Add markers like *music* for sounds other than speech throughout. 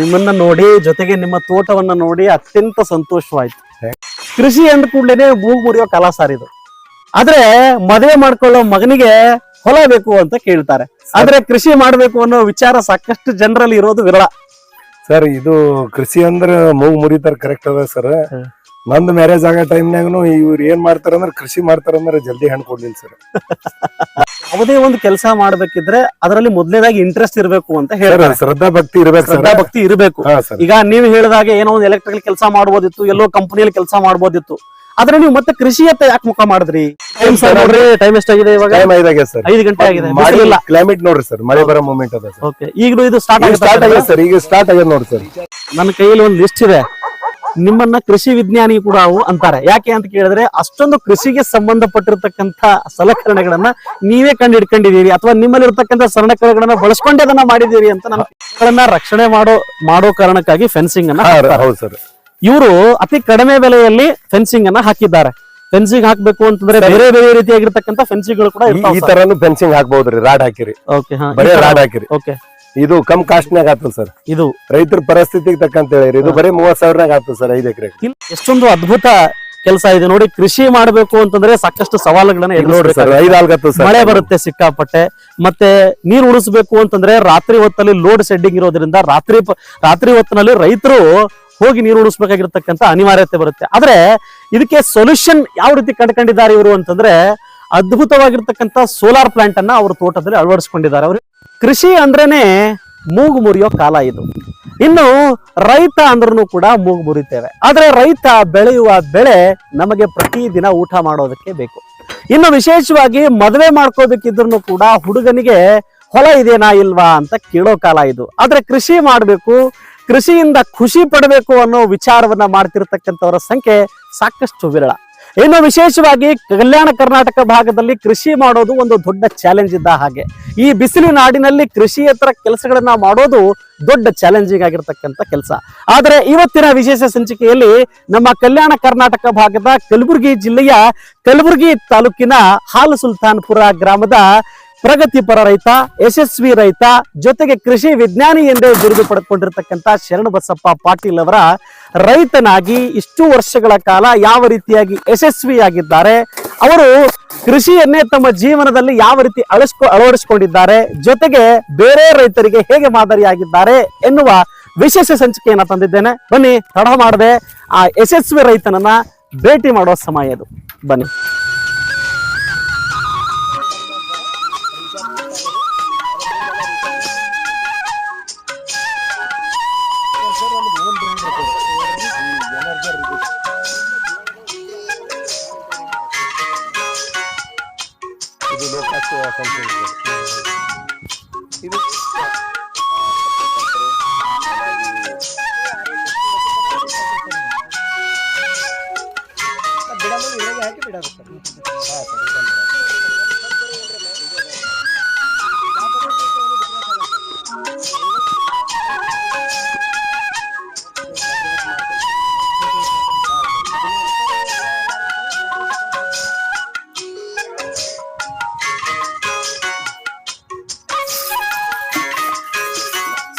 ನಿಮ್ಮನ್ನ ನೋಡಿ ಜೊತೆಗೆ ನಿಮ್ಮ ತೋಟವನ್ನ ನೋಡಿ ಅತ್ಯಂತ ಸಂತೋಷವಾಯ್ತು. ಕೃಷಿ ಅಂದ ಕೂಡಲೇ ಮೂಗು ಮುರಿಯೋ ಕಲಾ ಸಾರ್ ಇದು. ಆದ್ರೆ ಮದುವೆ ಮಾಡ್ಕೊಳ್ಳೋ ಮಗನಿಗೆ ಹೊಲ ಬೇಕು ಅಂತ ಕೇಳ್ತಾರೆ. ಆದ್ರೆ ಕೃಷಿ ಮಾಡ್ಬೇಕು ಅನ್ನೋ ವಿಚಾರ ಸಾಕಷ್ಟು ಜನರಲ್ಲಿ ಇರೋದು ವಿರಳ. ಸರ್ ಇದು ಕೃಷಿ ಅಂದ್ರೆ ಮೂಗು ಮುರಿತಾರೆ ಕರೆಕ್ಟ್ ಅದ ಸರ್. ನಂದ್ ಮ್ಯಾರೇಜ್ ಆಗೋ ಟೈಮ್ನಾಗನು ಇವ್ರು ಏನ್ ಮಾಡ್ತಾರಂದ್ರೆ ಕೃಷಿ ಮಾಡ್ತಾರಂದ್ರೆ ಜಲ್ದಿ ಹಣ್ಣು ಕೊಡ್ಲಿಲ್ಲ ಸರ್ ಯಾವುದೇ ಒಂದು ಕೆಲಸ ಮಾಡ್ಬೇಕಿದ್ರೆ ಅದರಲ್ಲಿ ಮೊದಲನೇದಾಗಿ ಇಂಟ್ರೆಸ್ಟ್ ಇರಬೇಕು ಅಂತ ಹೇಳ್ತಾರೆ. ಶ್ರದ್ಧಾ ಭಕ್ತಿ ಇರಬೇಕು ಸರ್ ಶ್ರದ್ಧಾ ಭಕ್ತಿ ಇರಬೇಕು. ಹಾ ಸರ್ ಈಗ ನೀವು ಹೇಳಿದಾಗ ಏನೋ ಒಂದು ಎಲೆಕ್ಟ್ರಿಕಲ್ ಕೆಲಸ ಮಾಡ್ಬೋದಿತ್ತು ಎಲ್ಲೋ ಕಂಪನಿಯಲ್ಲಿ ಕೆಲಸ ಮಾಡ್ಬೋದಿತ್ತು. ಆದ್ರೆ ನೀವು ಮತ್ತೆ ಕೃಷಿಯತ್ತ ಯಾಕೆ ಮುಖ ಮಾಡಿದ್ರಿ? ಟೈಮ್ ಸರ್ ನೋಡ್ರಿ ಟೈಮ್ ಎಷ್ಟಾಗಿದೆ ಇವಾಗ? ಟೈಮ್ ಐದಾಗೆ ಸರ್ ಐದು ಗಂಟೆ ಆಗಿದೆ. ಮಾಡಿಲ್ಲ ಕ್ಲೈಮೇಟ್ ನೋಡ್ರಿ ಸರ್ ಮಳೆ ಬರೋ ಮೂಮೆಂಟ್ ಅದ ಸರ್ ಓಕೆ ಈಗಲೂ ಇದು ಸ್ಟಾರ್ಟ್ ಈಗ ಸ್ಟಾರ್ಟ್ ಆಗಿದೆ ಸರ್ ಈಗ ಸ್ಟಾರ್ಟ್ ಆಗಿದೆ ನೋಡ್ರಿ ಸರ್ ನನ್ನ ಕೈಯಲ್ಲಿ ಒಂದು ಲಿಸ್ಟ್ ಇದೆ. ನಿಮ್ಮನ್ನ ಕೃಷಿ ವಿಜ್ಞಾನಿ ಕೂಡ ಅವು ಅಂತಾರೆ. ಯಾಕೆ ಅಂತ ಕೇಳಿದ್ರೆ ಅಷ್ಟೊಂದು ಕೃಷಿಗೆ ಸಂಬಂಧಪಟ್ಟಿರ್ತಕ್ಕಂಥ ಸಲಕರಣೆಗಳನ್ನ ನೀವೇ ಕಂಡು ಹಿಡ್ಕೊಂಡಿದ್ದೀರಿ ಅಥವಾ ನಿಮ್ಮಲ್ಲಿ ನಿಮ್ಮಲ್ಲಿರ್ತಕ್ಕಂಥ ಸಲಕರಣೆಗಳನ್ನ ಬಳಸ್ಕೊಂಡೇ ಅದನ್ನ ಮಾಡಿದೀರಿ ಅಂತ ನಮ್ಮ ರಕ್ಷಣೆ ಮಾಡೋ ಮಾಡೋ ಕಾರಣಕ್ಕಾಗಿ ಫೆನ್ಸಿಂಗ್ ಅನ್ನ ಸರ್. ಇವರು ಅತಿ ಕಡಿಮೆ ಬೆಲೆಯಲ್ಲಿ ಫೆನ್ಸಿಂಗ್ ಅನ್ನ ಹಾಕಿದ್ದಾರೆ. ಫೆನ್ಸಿಂಗ್ ಹಾಕ್ಬೇಕು ಅಂತಂದ್ರೆ ಬೇರೆ ಬೇರೆ ರೀತಿಯಾಗಿರ್ತಕ್ಕಂಥ ಫೆನ್ಸಿಂಗ್ಗಳು ಕೂಡ ಈ ತರನು ಫೆನ್ಸಿಂಗ್ ಹಾಕ್ಬಹುದ್ರಿ ರಾಡ್ ಹಾಕಿರಿ. ಓಕೆ ಬರೀ ರಾಡ್ ಹಾಕಿರಿ. ಓಕೆ ಇದು ಕಮ್ ಕಾಸ್ಟ್ನಾಗ ಆಗ್ತದ ಸರ್. ಇದು ರೈತರ ಪರಿಸ್ಥಿತಿಗೆ ತಕ್ಕಂತ ಹೇಳಿರಿ ಇದು ಬರೀ ಮೂವತ್ ಸಾವಿರನಾಗ ಆಗ್ತದ ಸರ್ ಐದು ಎಕರೆ ಇಲ್ಲಿ ಎಷ್ಟೊಂದು ಅದ್ಭುತ ಕೆಲಸ ಇದೆ ನೋಡಿ ಕೃಷಿ ಮಾಡಬೇಕು ಅಂತಂದ್ರೆ ಸಾಕಷ್ಟು ಸವಾಲುಗಳನ್ನ ನೋಡ್ರಿ. ಸರ್ ಐದ್ ಆಲ್ಗತ್ತದ ಸರ್. ಮಳೆ ಬರುತ್ತೆ ಸಿಕ್ಕಾಪಟ್ಟೆ ಮತ್ತೆ ನೀರು ಉಳಿಸಬೇಕು ಅಂತಂದ್ರೆ ರಾತ್ರಿ ಹೊತ್ತಲ್ಲಿ ಲೋಡ್ ಶೆಡ್ಡಿಂಗ್ ಇರೋದ್ರಿಂದ ರಾತ್ರಿ ಪ- ರಾತ್ರಿ ಹೊತ್ತಿನಲ್ಲಿ ರೈತರು ಹೋಗಿ ನೀರು ಉಳಿಸ್ಬೇಕಾಗಿರ್ತಕ್ಕಂಥ ಅನಿವಾರ್ಯತೆ ಬರುತ್ತೆ. ಆದ್ರೆ ಇದಕ್ಕೆ ಸೊಲ್ಯೂಷನ್ ಯಾವ ರೀತಿ ಕಂಡುಕೊಂಡಿದ್ದಾರೆ ಇವರು ಅಂತಂದ್ರೆ ಅದ್ಭುತವಾಗಿರ್ತಕ್ಕಂಥ ಸೋಲಾರ್ ಪ್ಲಾಂಟ್ ಅನ್ನ ಅವ್ರ ತೋಟದಲ್ಲಿ ಅಳವಡಿಸಿಕೊಂಡಿದ್ದಾರೆ. ಅವರು ಕೃಷಿ ಅಂದ್ರೇನೆ ಮೂಗು ಮುರಿಯೋ ಕಾಲ ಇದು. ಇನ್ನು ರೈತ ಅಂದ್ರೂ ಕೂಡ ಮೂಗು ಮುರಿತೇವೆ. ಆದರೆ ರೈತ ಬೆಳೆಯುವ ಬೆಳೆ ನಮಗೆ ಪ್ರತಿದಿನ ಊಟ ಮಾಡೋದಕ್ಕೆ ಬೇಕು. ಇನ್ನು ವಿಶೇಷವಾಗಿ ಮದುವೆ ಮಾಡ್ಕೋಬೇಕಿದ್ರು ಕೂಡ ಹುಡುಗನಿಗೆ ಹೊಲ ಇದೇನಾ ಇಲ್ವಾ ಅಂತ ಕೇಳೋ ಕಾಲ ಇದು. ಆದ್ರೆ ಕೃಷಿ ಮಾಡಬೇಕು, ಕೃಷಿಯಿಂದ ಖುಷಿ ಪಡಬೇಕು ಅನ್ನೋ ವಿಚಾರವನ್ನ ಮಾಡ್ತಿರ್ತಕ್ಕಂಥವರ ಸಂಖ್ಯೆ ಸಾಕಷ್ಟು ವಿರಳ. ಇನ್ನು ವಿಶೇಷವಾಗಿ ಕಲ್ಯಾಣ ಕರ್ನಾಟಕ ಭಾಗದಲ್ಲಿ ಕೃಷಿ ಮಾಡೋದು ಒಂದು ದೊಡ್ಡ ಚಾಲೆಂಜ್ ಇದ್ದ ಹಾಗೆ. ಈ ಬಿಸಿಲು ನಾಡಿನಲ್ಲಿ ಕೃಷಿಯೇತರ ಕೆಲಸಗಳನ್ನ ಮಾಡೋದು ದೊಡ್ಡ ಚಾಲೆಂಜಿಂಗ್ ಆಗಿರ್ತಕ್ಕಂಥ ಕೆಲಸ. ಆದರೆ ಇವತ್ತಿನ ವಿಶೇಷ ಸಂಚಿಕೆಯಲ್ಲಿ ನಮ್ಮ ಕಲ್ಯಾಣ ಕರ್ನಾಟಕ ಭಾಗದ ಕಲಬುರಗಿ ಜಿಲ್ಲೆಯ ಕಲಬುರಗಿ ತಾಲೂಕಿನ ಹಾಲು ಸುಲ್ತಾನ್ಪುರ ಗ್ರಾಮದ ಪ್ರಗತಿಪರ ರೈತ, ಯಶಸ್ವಿ ರೈತ, ಜೊತೆಗೆ ಕೃಷಿ ವಿಜ್ಞಾನಿ ಎಂದೇ ಬಿರುದು ಶರಣ ಶರಣಬಸಪ್ಪ ಪಾಟೀಲ್ ಅವರ ರೈತನಾಗಿ ಇಷ್ಟು ವರ್ಷಗಳ ಕಾಲ ಯಾವ ರೀತಿಯಾಗಿ ಯಶಸ್ವಿಯಾಗಿದ್ದಾರೆ, ಅವರು ಕೃಷಿಯನ್ನೇ ತಮ್ಮ ಜೀವನದಲ್ಲಿ ಯಾವ ರೀತಿ ಅಳಸ್ಕೊ ಅಳವಡಿಸಿಕೊಂಡಿದ್ದಾರೆ, ಜೊತೆಗೆ ಬೇರೆ ರೈತರಿಗೆ ಹೇಗೆ ಮಾದರಿಯಾಗಿದ್ದಾರೆ ಎನ್ನುವ ವಿಶೇಷ ಸಂಚಿಕೆಯನ್ನ ತಂದಿದ್ದೇನೆ. ಬನ್ನಿ, ತಡ ಮಾಡದೆ ಆ ಯಶಸ್ವಿ ರೈತನನ್ನ ಭೇಟಿ ಮಾಡುವ ಸಮಯ ಇದು. ಬನ್ನಿ. Low cost company sir. ಇದು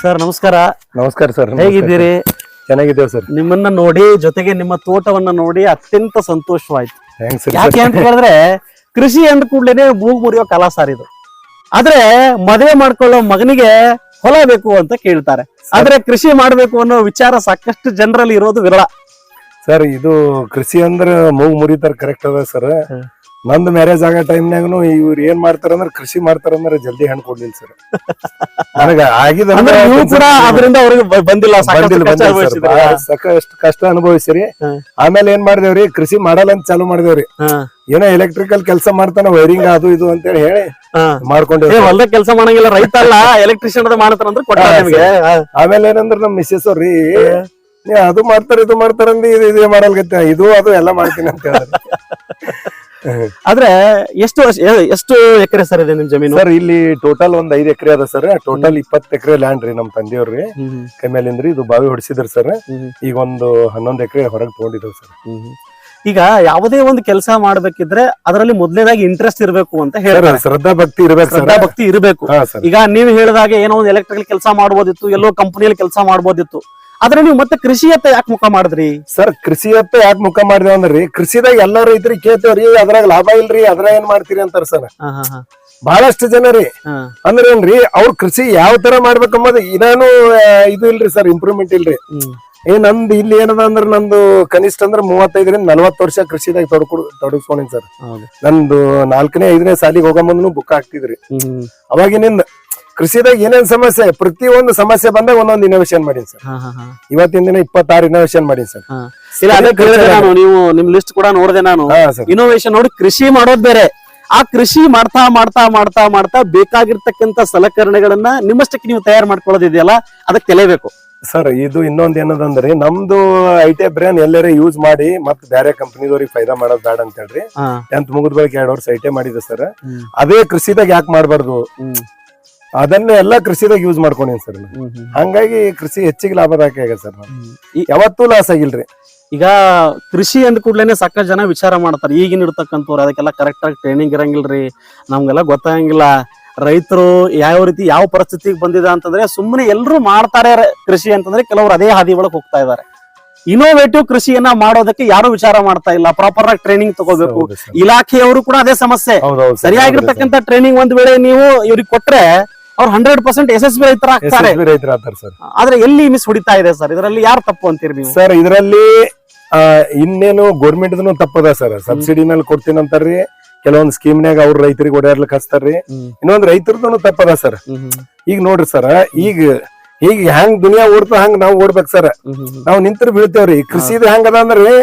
ಸರ್ ನಮಸ್ಕಾರ. ನಮಸ್ಕಾರ ಸರ್ ಹೇಗಿದ್ದೀರಿ? ಚೆನ್ನಾಗಿದ್ದೇವೆ ಸರ್. ನಿಮ್ಮನ್ನ ನೋಡಿ ಜೊತೆಗೆ ನಿಮ್ಮ ತೋಟವನ್ನ ನೋಡಿ ಅತ್ಯಂತ ಸಂತೋಷವಾಯ್ತು. ಯಾಕೆ ಅಂತ ಹೇಳಿದ್ರೆ ಕೃಷಿ ಅಂದ ಕೂಡಲೇ ಮೂಗು ಮುರಿಯೋ ಕಲಾ ಸರ್ ಇದು. ಆದ್ರೆ ಮದುವೆ ಮಾಡ್ಕೊಳ್ಳೋ ಮಗನಿಗೆ ಹೊಲ ಬೇಕು ಅಂತ ಕೇಳ್ತಾರೆ. ಆದ್ರೆ ಕೃಷಿ ಮಾಡ್ಬೇಕು ಅನ್ನೋ ವಿಚಾರ ಸಾಕಷ್ಟು ಜನರಲ್ಲಿ ಇರೋದು ವಿರಳ. ಸರ್ ಇದು ಕೃಷಿ ಅಂದ್ರೆ ಮೂಗು ಮುರಿತಾರ ಕರೆಕ್ಟ್ ಅದ ಸರ್. ನಂದ್ ಮ್ಯಾರೇಜ್ ಆಗೋ ಟೈಮ್ನಾಗನು ಇವ್ರು ಏನ್ ಮಾಡ್ತಾರ ಅಂದ್ರ ಕೃಷಿ ಮಾಡ್ತಾರಂದ್ರ ಜಲ್ದಿ ಹಣ್ಣು ಕೊಡ್ಲಿಲ್ಲ ಸರ್ ನನಗ ಆಗಿದ ಅಂದ್ರೆ ಅದರಿಂದ ಅವ್ರಿಗೆ ಬಂದಿಲ್ಲ ಸಾಕಷ್ಟು ಬಂದಿಲ್ಲ ಸಾಕಷ್ಟು ಕಷ್ಟ ಅನುಭವಿಸಿರಿ. ಆಮೇಲೆ ಏನ್ ಮಾಡಿದೇವ್ರಿ? ಕೃಷಿ ಮಾಡಲ್ಲ ಅಂತ ಚಾಲು ಮಾಡಿದೇವ್ರಿ. ಏನೋ ಎಲೆಕ್ಟ್ರಿಕಲ್ ಕೆಲಸ ಮಾಡ್ತಾನ ವೈರಿಂಗ್ ಅದು ಇದು ಅಂತ ಹೇಳಿ ಹೇಳಿ. ಮಾಡ್ಕೊಂಡೇವ್ರಿ ಹೊಲ್ದಾಗ ಕೆಲಸ ಮಾಡಂಗಿಲ್ಲ ರೈತ ಅಲ್ಲ ಎಲೆಕ್ಟ್ರಿಷಿಯನ್ ಮಾಡ್ತಾರಂದ್ರೆ ಕೊಟ್ಟ ನಿಮ್ಗೆ. ಆಮೇಲೆ ಏನಂದ್ರ ನಮ್ ಮಿಸ್ಸಸ್ ಅವ್ರಿ ಅದು ಮಾಡ್ತಾರ ಇದು ಮಾಡ್ತಾರ ಅಂದಿ ಇದು ಇದೇ ಮಾಡಲ್ಗತ್ತೆ ಇದು ಅದು ಎಲ್ಲ ಮಾಡ್ತೀನಿ ಅಂತ ಹೇಳಿದ್ರು. *laughs* ಆದ್ರೆ ಎಷ್ಟು ವರ್ಷ ಎಷ್ಟು ಎಕರೆ ಸರ್ ಇದೆ ನಿಮ್ ಜಮೀನು? ಸರ್ ಇಲ್ಲಿ ಟೋಟಲ್ ಒಂದ್ ಐದ್ ಎಕರೆ ಅದ ಸರ್. ಟೋಟಲ್ ಇಪ್ಪತ್ ಎಕರೆ ಲ್ಯಾಂಡ್ ರೀ ನಮ್ ತಂದೆಯವ್ರಿ ಕೈ ಮೇಲಿಂದ್ರಿ ಇದು ಬಾವಿ ಹೊಡಿಸಿದ್ರಿ ಸರ್. ಈಗ ಒಂದು ಹನ್ನೊಂದ್ ಎಕರೆ ಹೊರಗೆ ತಗೊಂಡಿದ್ದೇವೆ ಸರ್. ಈಗ ಯಾವುದೇ ಒಂದು ಕೆಲಸ ಮಾಡ್ಬೇಕಿದ್ರೆ ಅದರಲ್ಲಿ ಮೊದಲನೇದಾಗಿ ಇಂಟ್ರೆಸ್ಟ್ ಇರಬೇಕು ಅಂತ ಹೇಳ್ತಾರೆ. ಶ್ರದ್ಧಾ ಭಕ್ತಿ ಇರಬೇಕು ಶ್ರದ್ಧಾ ಭಕ್ತಿ ಇರಬೇಕು. ಈಗ ನೀವು ಹೇಳಿದಾಗ ಏನೋ ಒಂದು ಎಲೆಕ್ಟ್ರಿಕಲ್ ಕೆಲಸ ಮಾಡ್ಬೋದಿತ್ತು ಎಲ್ಲೋ ಕಂಪನಿಯಲ್ಲಿ ಕೆಲಸ ಮಾಡ್ಬೋದಿತ್ತು. ಆದ್ರೆ ನೀವು ಮತ್ತೆ ಕೃಷಿಯತ್ತ ಯಾಕೆ ಮುಖ ಮಾಡಿದ್ರಿ ಸರ್ ಕೃಷಿಯತ್ತ ಯಾಕೆ ಮುಖ ಮಾಡಿದ್ರಿ ಅಂದ್ರಿ ಕೃಷಿದಾಗ ಎಲ್ಲಾ ರೈತರಿಗೆ ಕೇಳ್ತೇವ್ರಿ ಅದ್ರಾಗ ಲಾಭ ಇಲ್ರಿ ಅದ್ರಾಗ ಏನ್ ಮಾಡ್ತೀರಿ ಅಂತಾರ ಸರ್. ಬಹಳಷ್ಟು ಜನ ರೀ. ಅಂದ್ರೆ ಏನ್ರಿ ಅವ್ರ ಕೃಷಿ ಯಾವ ತರ ಮಾಡ್ಬೇಕಂಬುದು ಇನ್ನಾನು ಆ, ಇದು ಇಲ್ರಿ ಸರ್ ಇಂಪ್ರೂವ್ಮೆಂಟ್ ಇಲ್ರಿ. ಏ ನಂದು ಇಲ್ಲಿ ಏನದ ಅಂದ್ರ ನಂದು ಕನಿಷ್ಠ ಅಂದ್ರ ಮೂವತ್ತೈದರಿಂದ ನಲ್ವತ್ತು ವರ್ಷ ಕೃಷಿದಾಗ ತೊಡಕು ತೊಡಗಿಸ್ಕೊಂಡಿನಿ ಸರ್. ನಂದು ನಾಲ್ಕನೇ ಐದನೇ ಸಾಲಿಗೆ ಹೋಗೋ ಮುಂದನು ಬುಕ್ ಹಾಕ್ತಿದ್ರಿ ಅವಾಗಿನಿಂದ ಕೃಷಿದಾಗ ಏನೇನ್ ಸಮಸ್ಯೆ ಪ್ರತಿ ಒಂದು ಸಮಸ್ಯೆ ಬಂದಾಗ ಒಂದೊಂದು ಇನೋವೇಷನ್ ಮಾಡಿ ಸರ್. ಹಾ, ಹಾ, ಹಾ. ಇವತ್ತಿನ ದಿನ ಇಪ್ಪತ್ತಾರು ಇನೋವೇಷನ್ ಮಾಡಿ ಸರ್. ಹಾ. ಇಲ್ಲ ಅದೇ ಕೇಳಿದೆ ನಾನು ನೀವು ನಿಮ್ ಲಿಸ್ಟ್ ಕೂಡ ನೋಡಿದೆ ನಾನು. ಹಾ ಸರ್. ಇನೋವೇಷನ್ ನೋಡಿ ಕೃಷಿ ಮಾಡೋದ್ ಬೇರೆ. ಆ ಕೃಷಿ ಮಾಡ್ತಾ ಮಾಡ್ತಾ ಮಾಡ್ತಾ ಮಾಡ್ತಾ ಬೇಕಾಗಿರ್ತಕ್ಕಂತ ಸಲಕರಣೆಗಳನ್ನ ನಿಮ್ಮಷ್ಟಕ್ಕೆ ನೀವು ತಯಾರು ಮಾಡ್ಕೊಳ್ಳೋದಿದೆಯಲ್ಲ ಅದಕ್ಕೆ ತೆಲೇಬೇಕು. ಸರ್ ಇದು ಇನ್ನೊಂದ್ ಏನದಂದ್ರಿ ನಮ್ದು ಐ ಬ್ರ್ಯಾನ್ ಎಲ್ಲಾರ ಯೂಸ್ ಮಾಡಿ ಮತ್ ಬೇರೆ ಕಂಪನಿದವ್ರಿಗೆ ಫೈದಾ ಮಾಡೋದ್ ಬೇಡ ಅಂತ ಹೇಳ್ರಿ. ಟೆಂತ್ ಮುಗಿದ ಬಳಿಕ ಎರಡ್ ವರ್ಷ ಐ ಟಿ ಮಾಡಿದೆ ಸರ್. ಅದೇ ಕೃಷಿದಾಗ ಯಾಕೆ ಮಾಡ್ಬಾರ್ದು. ಅದನ್ನ ಎಲ್ಲಾ ಕೃಷಿದಾಗ ಯೂಸ್ ಮಾಡ್ಕೊಂಡಿನಿ ಸರ್ ನಾನು. ಹಂಗಾಗಿ ಕೃಷಿ ಹೆಚ್ಚಿಗೆ ಲಾಭದಾಯಕ ಆಗ್ಯದ ಸರ್ ನಾನು. ಈ- ಯಾವತ್ತೂ ಲಾಸ್ ಆಗಿಲ್ರಿ. ಈಗ ಕೃಷಿ ಅಂದ ಕೂಡ್ಲೇನೆ ಸಾಕಷ್ಟು ಜನ ವಿಚಾರ ಮಾಡ್ತಾರೆ. ಈಗಿನ ಇರ್ತಕ್ಕಂಥವ್ರು ಅದಕ್ಕೆಲ್ಲ ಕರೆಕ್ಟ್ ಆಗಿ ಟ್ರೈನಿಂಗ್ ಇರಂಗಿಲ್ರಿ. ನಮ್ಗೆಲ್ಲ ಗೊತ್ತಾಗಂಗಿಲ್ಲ. ರೈತರು ಯಾವ ರೀತಿ ಯಾವ ಪರಿಸ್ಥಿತಿಗೆ ಬಂದಿದೆ ಅಂತಂದ್ರೆ ಸುಮ್ಮನೆ ಎಲ್ಲರೂ ಮಾಡ್ತಾರೆ ರ- ಕೃಷಿ ಅಂತಂದ್ರೆ ಕೆಲವರು ಅದೇ ಹಾದಿ ಒಳಗೆ ಹೋಗ್ತಾ ಇದ್ದಾರೆ ಇನೋವೇಟಿವ್ ಕೃಷಿಯನ್ನ ಮಾಡೋದಕ್ಕೆ ಯಾರು ವಿಚಾರ ಮಾಡ್ತಾ ಇಲ್ಲ. ಪ್ರಾಪರ್ ಆಗಿ ಟ್ರೈನಿಂಗ್ ತಗೋಬೇಕು. ಹೌದು. ಇಲಾಖೆಯವರು ಕೂಡ ಅದೇ ಸಮಸ್ಯೆ. ಹೌದೌದು sir. ಸರಿಯಾಗಿರ್ತಕ್ಕಂಥ ಟ್ರೈನಿಂಗ್ ಒಂದ್ ವೇಳೆ ನೀವು ಇವ್ರಿಗೆ ಕೊಟ್ರೆ ಅವ್ರು ಹಂಡ್ರೆಡ್ ಪರ್ಸೆಂಟ್ ಯಶಸ್ವಿ ರೈತರಾಗ್ತಾರೆ ರೈತರ ಆತಾರ ಸರ್. ಆದ್ರೆ ಎಲ್ಲಿ ಮಿಸ್ ಹೊಡಿತಾ ಇದೆ ಸರ್? ಇದರಲ್ಲಿ ಯಾರು ತಪ್ಪು ಅಂತೀರಿ ನೀವು? ಸರ್ ಇದರಲ್ಲಿ ಇನ್ನೇನು ಗೋರ್ಮೆಂಟ್ ತಪ್ಪದ ಸರ್. ಸಬ್ಸಿಡಿ ಮೇಲೆ ಕೊಡ್ತೀನಿ ಅಂತಾರ್ರಿ. ಕೆಲವೊಂದ್ ಸ್ಕೀಮ್ನಾಗ ಅವ್ರ ರೈತರಿಗೆ ಓಡಾಡ್ಲಿಕ್ಕೆ ಹಚ್ತಾರ್ರಿ. ಇನ್ನೊಂದ್ ರೈತರದನು ತಪ್ಪದ ಸರ್. ಈಗ ನೋಡ್ರಿ ಸರ್ ಈಗ ಈಗ ಹೆಂಗ್ ದುನಿಯಾ ಓಡ್ತಾ ಹಂಗ್ ನಾವ್ ಓಡ್ಬೇಕು ಸರ್. ನಾವ್ ನಿಂತ್ರ ಬೀಳ್ತೇವ್ರಿ. ಕೃಷಿದ ಹೆಂಗದ ಅಂದ್ರೆ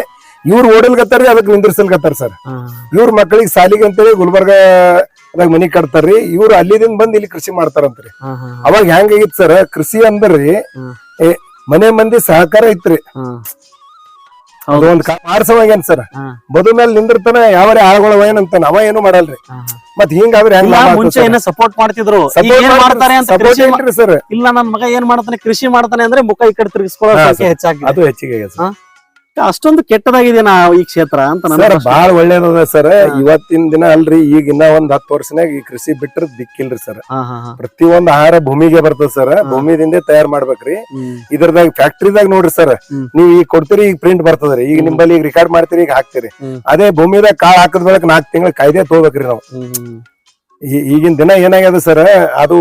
ಇವ್ರು ಓಡಲ್ಗತ್ತಾರ್ರಿ ಅದಕ್ಕೆ ನಿಂದ್ರಿಸಲ್ಗತ್ತಾರ ಸರ್. ಇವ್ರ ಮಕ್ಕಳಿಗೆ ಸಾಲಿಗೆ ಅಂತೇಳಿ ಗುಲ್ಬರ್ಗ ಅದಾಗ ಮನಿ ಕಟ್ತಾರ್ರಿ. ಇವ್ರು ಅಲ್ಲಿದಿಂದ ಬಂದ್ ಇಲ್ಲಿ ಕೃಷಿ ಮಾಡ್ತಾರಂತ್ರಿ. ಅವಾಗ ಹೆಂಗಾಗಿತ್ ಸರ್ ಕೃಷಿ ಅಂದ್ರಿ ಮನೆ ಮಂದಿ ಸಹಕಾರ ಐತ್ರಿ. ಒಂದ್ ಮಾಡ್ಸವಾಗೇನ್ ಸರ್. ಬದು ಮೇಲೆ ನಿಂದಿರ್ತಾನ ಯಾವಾರೇ ಆಳ್ಗೊಳವ ಏನಂತಾನ ಅವ ಏನು ಮಾಡಲ್ರಿ. ಮತ್ ಹಿಂಗಾದ್ರೆ ಮುಂಚೆ ಏನ ಸಪೋರ್ಟ್ ಮಾಡ್ತಿದ್ರು ಸರ್. ಇಲ್ಲ ನನ್ ಮಗ ಏನ್ ಮಾಡ್ತಾನೆ ಕೃಷಿ ಮಾಡ್ತಾನೆ ಅಂದ್ರೆ ಮುಖ ಈ ಕಡೆ ತಿರುಗಿಸ್ಕೊಳ್ಳೋ ಹೆಚ್ಚಾಗಿ ಅದು ಹೆಚ್ಚಿಗೆ. ಅಷ್ಟೊಂದು ಕೆಟ್ಟದಾಗಿದೆ ನಾ ಈ ಕ್ಷೇತ್ರ ಅಂತ ನಾನು ಸರ್ ಪ್ರಶ್ನೆ. ಬಾಳ ಒಳ್ಳೇದದ ಸರ್ ಇವತ್ತಿನ ದಿನ ಅಲ್ರಿ ಈಗ ಇನ್ನ ಒಂದ್ ಹತ್ತು ವರ್ಷನಾಗ ಈ ಕೃಷಿ ಬಿಟ್ರ ದಿಕ್ಕಿಲ್ರಿ ಸರ್ ಹಾ, ಹಾ, ಹಾ. ಪ್ರತಿಯೊಂದ್ ಆಹಾರ ಭೂಮಿಗೆ ಬರ್ತದ ಸರ್ ಭೂಮಿದಿಂದ ತಯಾರ ಮಾಡ್ಬೇಕ್ರಿ ಹ್ಮ್. ಇದ್ರದಾಗ ಫ್ಯಾಕ್ಟ್ರಿದಾಗ ನೋಡ್ರಿ ಸರ್ ಹ್ಮ್. ನೀವ್ ಈಗ ಕೊಡ್ತೀರಿ ಈಗ ಪ್ರಿಂಟ್ ಬರ್ತದ್ರಿ ಈಗ ನಿಮ್ಮಲ್ಲಿ ಈಗ ರೆಕಾರ್ಡ್ ಮಾಡ್ತೀರಿ ಈಗ ಹಾಕ್ತೀರಿ ಹ್ಮ್. ಅದೇ ಭೂಮಿದಾಗ ಕಾಳ್ ಹಾಕದ ಬಳಕ ನಾಲ್ಕು ತಿಂಗಳ ಕಾಯ್ದೆ ತಗೋಬೇಕ್ರಿ ನಾವು ಹ್ಮ್, ಹ್ಮ್. ಈ- ಈಗಿನ ದಿನ ಏನಾಗ್ಯದ ಸರ್ ಅದು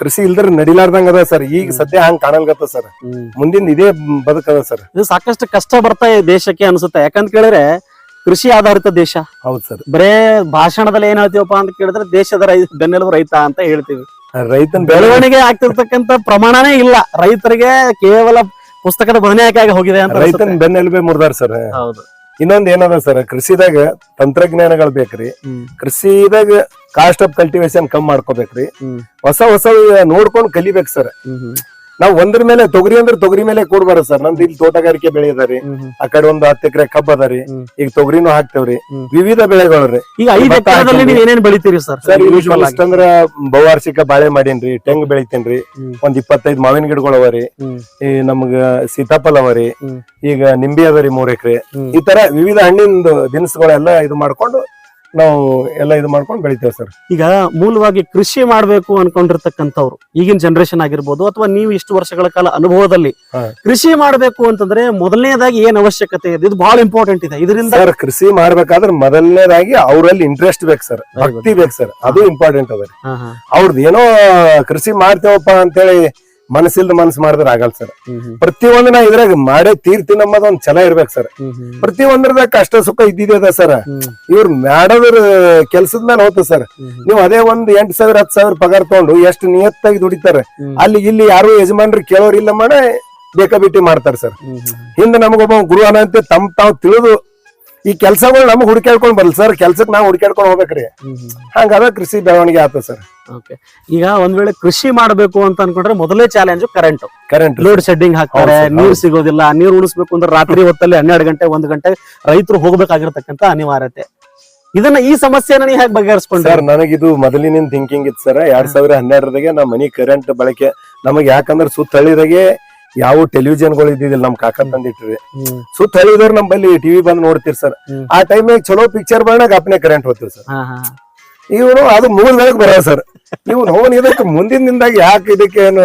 ಕೃಷಿ ಇಲ್ದ್ರ ನಡಿಲಾರ್ದಂಗ ಅದ ಸರ್. ಈಗ ಸದ್ಯ ಹಂಗ್ ಕಾಣಲ್ಗತ್ತ ಸರ್. ಮುಂದಿನ ಇದೇ ಬದುಕದ ಸರ್. ಇದು ಸಾಕಷ್ಟು ಕಷ್ಟ ಬರ್ತಾ ಇದೆ ದೇಶಕ್ಕೆ ಅನ್ಸುತ್ತೆ. ಯಾಕಂತ ಕೇಳಿದ್ರೆ ಕೃಷಿ ಆಧಾರಿತ ದೇಶ. ಹೌದ್ ಸರ್. ಬರೇ ಭಾಷಣದಲ್ಲಿ ಏನ್ ಹೇಳ್ತೀವಪ್ಪ ಅಂತ ಕೇಳಿದ್ರೆ ದೇಶದ ರೈ ಬೆನ್ನೆಲುಬು ರೈತ ಅಂತ ಹೇಳ್ತೀವಿ. ರೈತನ ಬೆಳವಣಿಗೆ ಆಗ್ತಿರ್ತಕ್ಕಂತ ಪ್ರಮಾಣನೇ ಇಲ್ಲ. ರೈತರಿಗೆ ಕೇವಲ ಪುಸ್ತಕದ ಬದನೆಯಾಗಿ ಹೋಗಿದೆ ಅಂತ ರೈತನ. ಬೆನ್ನೆಲುಬೆ ಮುರಿದಾರ ಸರ್. ಹೌದು. ಇನ್ನೊಂದ್ ಏನದ ಸರ್ ಕೃಷಿದಾಗ ತಂತ್ರಜ್ಞಾನಗಳು ಬೇಕ್ರಿ ಕೃಷಿದಾಗ ಕಾಸ್ಟ್ ಆಫ್ ಕಲ್ಟಿವೇಶನ್ ಕಮ್ಮಿ ಮಾಡ್ಕೋಬೇಕ್ರಿ. ಹೊಸ ಹೊಸ ನೋಡ್ಕೊಂಡು ಕಲಿಬೇಕು ಸರ್. ನಾವ್ ಒಂದ್ರ ಮೇಲೆ ತೊಗರಿ ಅಂದ್ರೆ ತೊಗರಿ ಮೇಲೆ ಕೂಡ್ಬಾರ ಸರ್. ನಮ್ದು ಇಲ್ಲಿ ತೋಟಗಾರಿಕೆ ಬೆಳೆ ಅದಾರಿ. ಆ ಕಡೆ ಒಂದು ಹತ್ತು ಎಕರೆ ಕಬ್ಬ ಅದಾರಿ ಈಗ ತೊಗರಿನೂ ಹಾಕ್ತೇವ್ರಿ. ವಿವಿಧ ಬೆಳೆಗಳು ರೀ. ಈಗ ಐದು ಎಕರೆದಲ್ಲಿ ಹಾಕಿದ್ವಿ. ನೀವು ಏನೇನ್ ಬೆಳಿತೀರಿ ಸರ್? ಸರ್ ಇಷ್ಟಂದ್ರ ಬಹುವಾರ್ಷಿಕ ಬಾಳೆ ಮಾಡೀನ್ರಿ ತೆಂಗ್ ಬೆಳಿತೇನ್ರಿ. ಒಂದ್ ಇಪ್ಪತ್ತೈದು ಮಾವಿನ ಗಿಡಗಳು ಅವರಿ. ಈ ನಮ್ಗ ಸೀತಾಫಲ ಅವರಿ. ಈಗ ನಿಂಬೆ ಅದರಿ ಮೂರ್ ಎಕರೆ. ಈ ತರ ವಿವಿಧ ಹಣ್ಣಿನ ದಿನಸುಗಳೆಲ್ಲ ಇದು ಮಾಡ್ಕೊಂಡು ನಾವು ಎಲ್ಲ ಇದು ಮಾಡ್ಕೊಂಡು ಬೆಳಿತೇವೆ ಸರ್. ಈಗ ಮೂಲವಾಗಿ ಕೃಷಿ ಮಾಡಬೇಕು ಅನ್ಕೊಂಡಿರ್ತಕ್ಕಂಥವ್ರು ಈಗಿನ ಜನರೇಷನ್ ಆಗಿರ್ಬೋದು ಅಥವಾ ನೀವು ಇಷ್ಟು ವರ್ಷಗಳ ಕಾಲ ಅನುಭವದಲ್ಲಿ ಕೃಷಿ ಮಾಡಬೇಕು ಅಂತಂದ್ರೆ ಮೊದಲನೇದಾಗಿ ಏನ್ ಅವಶ್ಯಕತೆ ಇದೆ? ಇದು ಬಹಳ ಇಂಪಾರ್ಟೆಂಟ್ ಇದೆ. ಇದರಿಂದ ಸರ್ ಕೃಷಿ ಮಾಡ್ಬೇಕಾದ್ರೆ ಮೊದಲನೇದಾಗಿ ಅವರಲ್ಲಿ ಇಂಟ್ರೆಸ್ಟ್ ಬೇಕು ಸರ್. ಭಕ್ತಿ ಬೇಕು ಸರ್. ಅದು ಇಂಪಾರ್ಟೆಂಟ್ ಅದ. ಅವ್ರದ್ದು ಏನೋ ಕೃಷಿ ಮಾಡ್ತೇವಪ್ಪ ಅಂತೇಳಿ ಮನಸ್ಸಿಲ್ದ ಮನಸ್ಸು ಮಾಡಿದ್ರೆ ಆಗಲ್ಲ ಸರ್ ಪ್ರತಿಯೊಂದು ನಾ ಇದ್ರಾಗ ಮಾಡೇ ತೀರ್ತೀನಿ ಅನ್ನೋದು ಒಂದ್ ಛಲ ಇರ್ಬೇಕು ಸರ್ ಪ್ರತಿಯೊಂದ್ರದಾಗ ಕಷ್ಟ ಸುಖ ಇದ್ದಿದೆ ಸರ್ ಇವ್ರು ಮಾಡೋದ್ರ ಕೆಲ್ಸದ ಮೇಲೆ ಹೋತ ಸರ್ ನೀವು ಅದೇ ಒಂದ್ ಎಂಟ್ ಸಾವಿರ ಹತ್ತು ಸಾವಿರ ಪಗಾರ ತಗೊಂಡು ಎಷ್ಟು ನಿಯತ್ತಾಗಿ ದುಡಿತಾರೆ. ಅಲ್ಲಿ ಇಲ್ಲಿ ಯಾರು ಯಜಮಾನ್ರು ಕೇಳೋರಿಲ್ಲ ಮಾಡ ಬೇಕಾಬಿಟ್ಟಿ ಮಾಡ್ತಾರೆ ಸರ್. ಹಿಂದೆ ನಮಗೊಬ್ಬ ಗುರು ಅನಂತೆ ತಮ್ ತಾವ್ ತಿಳಿದು ಈ ಕೆಲಸಗಳು ನಮ್ಗೆ ಹುಡುಕಾಡ್ಕೊಂಡ್ ಬರಲ್ಲ ಸರ್. ಕೆಲ್ಸಕ್ ನಾವು ಹುಡುಕ್ಯಾಡ್ಕೊಂಡ್ ಹೋಗ್ಬೇಕ್ರಿ. ಹಂಗಾದ ಕೃಷಿ ಬೆಳವಣಿಗೆ ಆತ ಸರ್. ಓಕೆ. ಈಗ ಒಂದ್ ವೇಳೆ ಕೃಷಿ ಮಾಡಬೇಕು ಅಂತ ಅನ್ಕೊಂಡ್ರೆ ಮೊದಲೇ challenge current current load shedding ಹಾಕ್ತಾರೆ ನೀರ್. ಸಿಗೋದಿಲ್ಲ ನೀರ್ ಉಳಿಸ್ಬೇಕು ಅಂದ್ರೆ ರಾತ್ರಿ ಹೊತ್ತಲ್ಲಿ ಹನ್ನೆರಡು ಗಂಟೆ ಒಂದ್ ಗಂಟೆ ರೈತರು ಹೋಗ್ಬೇಕಾಗಿರ್ತಕ್ಕಂತ ಅನಿವಾರ್ಯತೆ. ಇದನ್ನ ಈ ಸಮಸ್ಯೆನ ನೀವು ಹೇಗೆ ಬಗೆಹರಿಸ್ಕೊಂಡ್ರೆ? ಸರ್ ನನಗಿದು ಮೊದಲಿನಿಂದ ಥಿಂಕಿಂಗ್ ಇತ್ತು ಸರ್. ಎರಡ್ ಸಾವಿರ ಹನ್ನೆರಡರಾಗೆ ನಮ್ಮ ಮನಿ ಕರೆಂಟ್ ಬಳಕೆ ನಮಗೆ ಯಾಕಂದ್ರೆ ಸುತ್ತ ಹಳ್ಳಿದಾಗೆ ಯಾವ ಟೆಲಿವಿಷನ್ಗಳು ಇದ್ದಿದ್ದಿಲ್ಲ ನಮ್ ಕಾಕ ತಂದಿಟ್ಟಿರಿ ಸುತ್ತ ಹಳಿದವ್ರು ನಮ್ಮಲ್ಲಿ ಟಿವಿ ಬಂದ್ ನೋಡ್ತಿರ್ ಸರ್. ಆ ಟೈಮ್ ಚಲೋ ಪಿಕ್ಚರ್ ಬಂದಾಗ ಅಪ್ನೆ ಕರೆಂಟ್ ಹೋಗ್ತೀವಿ ಸರ್. ಇವನು ಅದು ಮುಗಿದಾಗ ಬರೋ ಸರ್. ನೀವು ನೋನ್ ಇದಕ್ಕೆ ಮುಂದಿನ ದಿನದಾಗ ಯಾಕೆ ಇದಕ್ಕೆ ಏನು